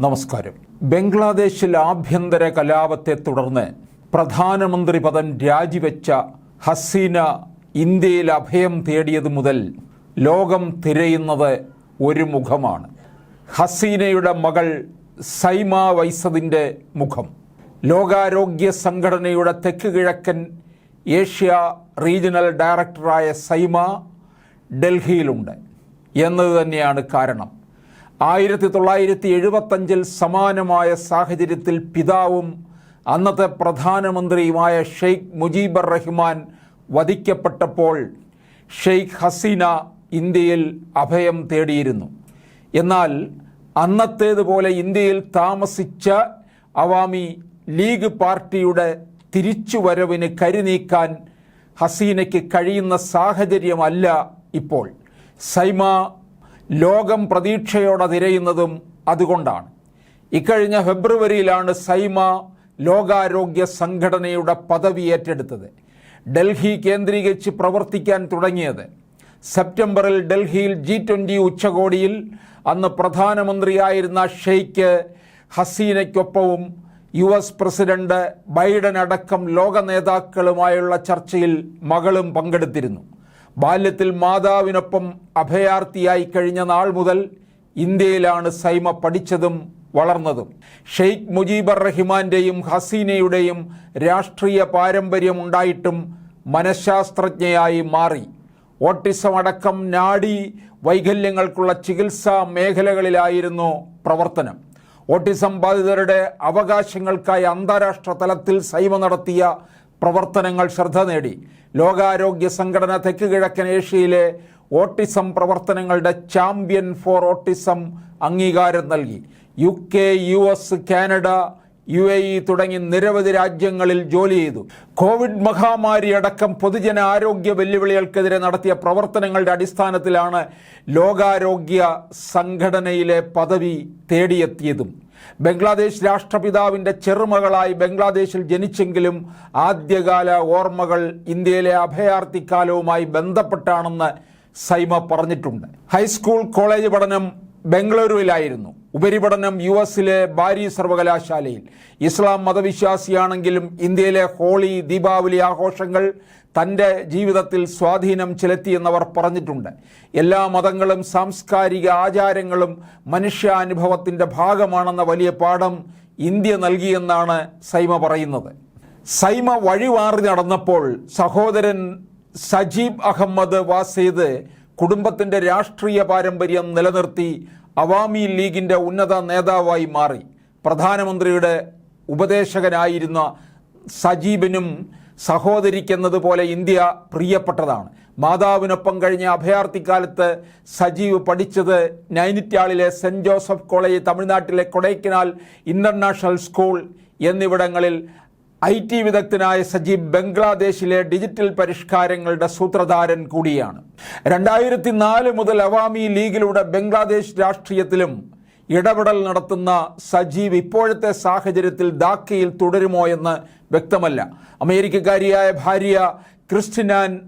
നമസ്കാരം. ബംഗ്ലാദേശിൽ ആഭ്യന്തര കലാപത്തെ തുടർന്ന് പ്രധാനമന്ത്രി പദം രാജിവെച്ച ഹസീന ഇന്ത്യയിൽ അഭയം തേടിയത് മുതൽ ലോകം തിരയുന്നത് ഒരു മുഖമാണ്. ഹസീനയുടെ മകൾ സൈമ വൈസദിന്റെ മുഖം. ലോകാരോഗ്യ സംഘടനയുടെ തെക്ക് കിഴക്കൻ ഏഷ്യ റീജിയണൽ ഡയറക്ടറായ സൈമ ഡൽഹിയിലുണ്ട്. എന്നത് തന്നെയാണ് കാരണം. ആയിരത്തി തൊള്ളായിരത്തി എഴുപത്തഞ്ചിൽ സമാനമായ സാഹചര്യത്തിൽ പിതാവും അന്നത്തെ പ്രധാനമന്ത്രിയുമായ ഷെയ്ഖ് മുജീബർ റഹ്മാൻ വധിക്കപ്പെട്ടപ്പോൾ ഷെയ്ഖ് ഹസീന ഇന്ത്യയിൽ അഭയം തേടിയിരുന്നു. എന്നാൽ അന്നത്തേതുപോലെ ഇന്ത്യയിൽ താമസിച്ച അവാമി ലീഗ് പാർട്ടിയുടെ തിരിച്ചുവരവിന് കരുനീക്കാൻ ഹസീനയ്ക്ക് കഴിയുന്ന സാഹചര്യമല്ല ഇപ്പോൾ. സൈമ ലോകം പ്രതീക്ഷയോടെ തിരയുന്നതും അതുകൊണ്ടാണ്. ഇക്കഴിഞ്ഞ ഫെബ്രുവരിയിലാണ് സൈമ ലോകാരോഗ്യ സംഘടനയുടെ പദവി ഏറ്റെടുത്തത്. ഡൽഹി കേന്ദ്രീകരിച്ച് പ്രവർത്തിക്കാൻ തുടങ്ങിയത്. സെപ്റ്റംബറിൽ ഡൽഹിയിൽ ജി ട്വന്റി ഉച്ചകോടിയിൽ അന്ന് പ്രധാനമന്ത്രിയായിരുന്ന ഷെയ്ഖ് ഹസീനയ്ക്കൊപ്പവും യു എസ് പ്രസിഡന്റ് ബൈഡൻ അടക്കം ലോക നേതാക്കളുമായുള്ള ചർച്ചയിൽ മകളും പങ്കെടുത്തിരുന്നു. ബാല്യത്തിൽ മാതാവിനൊപ്പം അഭയാർത്ഥിയായി കഴിഞ്ഞ നാൾ മുതൽ ഇന്ത്യയിലാണ് സൈമ പഠിച്ചതും വളർന്നതും. ഷെയ്ഖ് മുജീബർ റഹിമാന്റെയും ഹസീനയുടെയും രാഷ്ട്രീയ പാരമ്പര്യമുണ്ടായിട്ടും മനഃശാസ്ത്രജ്ഞയായി മാറി. ഓട്ടിസം അടക്കം നാഡി വൈകല്യങ്ങൾക്കുള്ള ചികിത്സാ മേഖലകളിലായിരുന്നു പ്രവർത്തനം. ഓട്ടിസം ബാധിതരുടെ അവകാശങ്ങൾക്കായി അന്താരാഷ്ട്ര തലത്തിൽ സൈമ നടത്തിയ പ്രവർത്തനങ്ങൾ ശ്രദ്ധ നേടി. ലോകാരോഗ്യ സംഘടന തെക്ക് കിഴക്കൻ ഏഷ്യയിലെ ഓട്ടിസം പ്രവർത്തനങ്ങളുടെ ചാമ്പ്യൻ ഫോർ ഓട്ടിസം അംഗീകാരം നൽകി. U K U S Canada U A E തുടങ്ങി നിരവധി രാജ്യങ്ങളിൽ ജോലി ചെയ്തു. കോവിഡ് മഹാമാരി അടക്കം പൊതുജന ആരോഗ്യ വെല്ലുവിളികൾക്കെതിരെ നടത്തിയ പ്രവർത്തനങ്ങളുടെ അടിസ്ഥാനത്തിലാണ് ലോകാരോഗ്യ സംഘടനയിലെ പദവി തേടിയെത്തിയതും. ബംഗ്ലാദേശ് രാഷ്ട്രപിതാവിന്റെ ചെറുമകളായി ബംഗ്ലാദേശിൽ ജനിച്ചെങ്കിലും ആദ്യകാല ഓർമ്മകൾ ഇന്ത്യയിലെ അഭയാർത്ഥിക്കാലവുമായി ബന്ധപ്പെട്ടാണെന്ന് സൈമ പറഞ്ഞിട്ടുണ്ട്. ഹൈസ്കൂൾ കോളേജ് പഠനം ബംഗളൂരുവിലായിരുന്നു. ഉപരിപഠനം യു എസിലെ ബാരി സർവകലാശാലയിൽ. ഇസ്ലാം മതവിശ്വാസിയാണെങ്കിലും ഇന്ത്യയിലെ ഹോളി ദീപാവലി ആഘോഷങ്ങൾ തന്റെ ജീവിതത്തിൽ സ്വാധീനം ചെലുത്തിയെന്നവർ പറഞ്ഞിട്ടുണ്ട്. എല്ലാ മതങ്ങളും സാംസ്കാരിക ആചാരങ്ങളും മനുഷ്യാനുഭവത്തിന്റെ ഭാഗമാണെന്ന വലിയ പാഠം ഇന്ത്യ നൽകിയെന്നാണ് സൈമ പറയുന്നത്. സൈമ വഴിമാറി നടന്നപ്പോൾ സഹോദരൻ സജീബ് അഹമ്മദ് വാസേദ് കുടുംബത്തിന്റെ രാഷ്ട്രീയ പാരമ്പര്യം നിലനിർത്തി അവാമി ലീഗിന്റെ ഉന്നത നേതാവായി മാറി. പ്രധാനമന്ത്രിയുടെ ഉപദേശകനായിരുന്ന സജീബിനും സഹോദരിക്കുന്നതുപോലെ ഇന്ത്യ പ്രിയപ്പെട്ടതാണ്. മാതാവിനൊപ്പം കഴിഞ്ഞ അഭയാർത്ഥിക്കാലത്ത് സജീവ് പഠിച്ചത് നൈനിറ്റാളിലെ സെന്റ് ജോസഫ് കോളേജ് തമിഴ്നാട്ടിലെ കൊടൈക്കനാൽ ഇന്റർനാഷണൽ സ്കൂൾ എന്നിവിടങ്ങളിൽ ഐ ടി വിദഗ്ധനായ സജീബ് ബംഗ്ലാദേശിലെ ഡിജിറ്റൽ പരിഷ്കാരങ്ങളുടെ സൂത്രധാരൻ കൂടിയാണ്. രണ്ടായിരത്തി നാല് മുതൽ അവാമി ലീഗിലൂടെ ബംഗ്ലാദേശ് രാഷ്ട്രീയത്തിലും ഇടപെടൽ നടത്തുന്ന സജീവ് ഇപ്പോഴത്തെ സാഹചര്യത്തിൽ ധാക്കയിൽ തുടരുമോ എന്ന് വ്യക്തമല്ല. അമേരിക്കക്കാരിയായ ഭാര്യ ക്രിസ്റ്റിനാൻ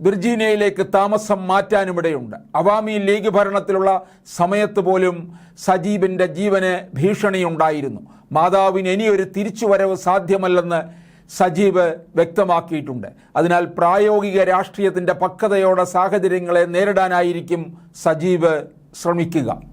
വിർജീനിയയിലേക്ക് താമസം മാറ്റാനുമിടയുണ്ട്. അവാമി ലീഗ് ഭരണത്തിലുള്ള സമയത്ത് പോലും സജീബിന്റെ ജീവന് ഭീഷണിയുണ്ടായിരുന്നു. മാതാവിന് ഇനിയൊരു തിരിച്ചുവരവ് സാധ്യമല്ലെന്ന് സജീവ് വ്യക്തമാക്കിയിട്ടുണ്ട്. അതിനാൽ പ്രായോഗിക രാഷ്ട്രീയത്തിന്റെ പക്വതയോടെ സാഹചര്യങ്ങളെ നേരിടാനായിരിക്കും സജീവ് ശ്രമിക്കുക.